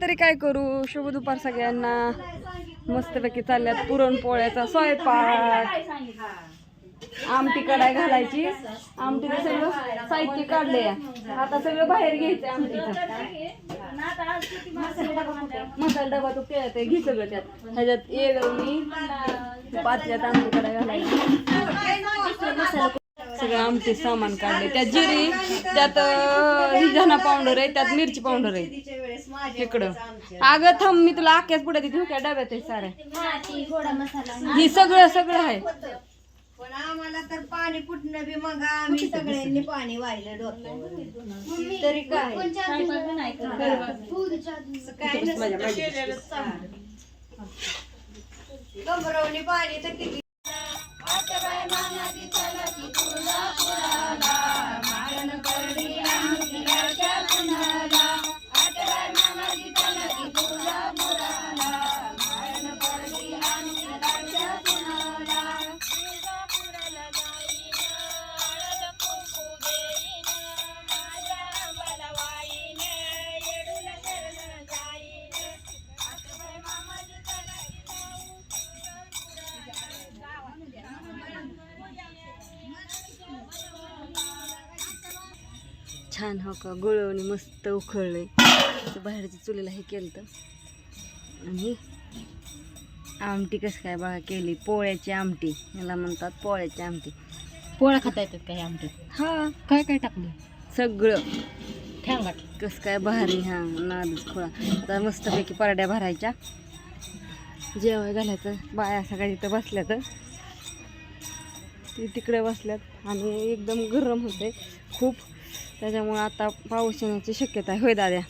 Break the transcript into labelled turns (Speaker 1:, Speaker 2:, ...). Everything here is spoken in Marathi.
Speaker 1: तरी काय करू? शुभ दुपार सगळ्यांना. मस्तपैकी चालल्यात पुरणपोळ्याचा स्वयंपाक. आमटी कढाई घालायची. आमटीचं सगळं साहित्य काढले आता सगळं बाहेर घ्यायचं आमटीचं. मसाला डबा तो ते ते घे सगळं त्यात. ह्याच्यात एक मी पातल्यात आमटी कढाई घालायची. सगळं आमटी सामान काढले त्यात जिरी त्यात अं, ही पावडर आहे त्यात मिरची पावडर आहे. इकडं अगं थांब मी तुला आख्याच पुढे देते. काय डब्यात आहे साऱ्या ही सगळं सगळं आहे.
Speaker 2: पण आम्हाला तर पाणी कुठनं बी मग आम्ही सगळ्यांनी पाणी वाहिलं डोक्यावर. तरी काय? काय नसतं. गंभरवणी पाणी तर किती.
Speaker 1: छान हो का गुळवणी मस्त उखळले. बाहेरच्या चुलीला हे केलं तर आणि आमटी कसं काय बघा केली पोळ्याची आमटी याला म्हणतात पोळ्याची आमटी.
Speaker 3: पोळ्या खाता येतात काही आमटी?
Speaker 1: हा.
Speaker 3: काय काय टाकले?
Speaker 1: सगळं.
Speaker 3: ठेंगाट
Speaker 1: कसं काय भारी हा नादच खोळा. आता मस्तपैकी परड्या भरायच्या. जेवाय घालायचं बाया सगळ्या इथं बसल्या तर ती तिकडे बसल्यात आणि एकदम गरम होते खूप त्याच्यामुळे आता पाऊस येण्याची शक्यता आहे. होय दाद्या?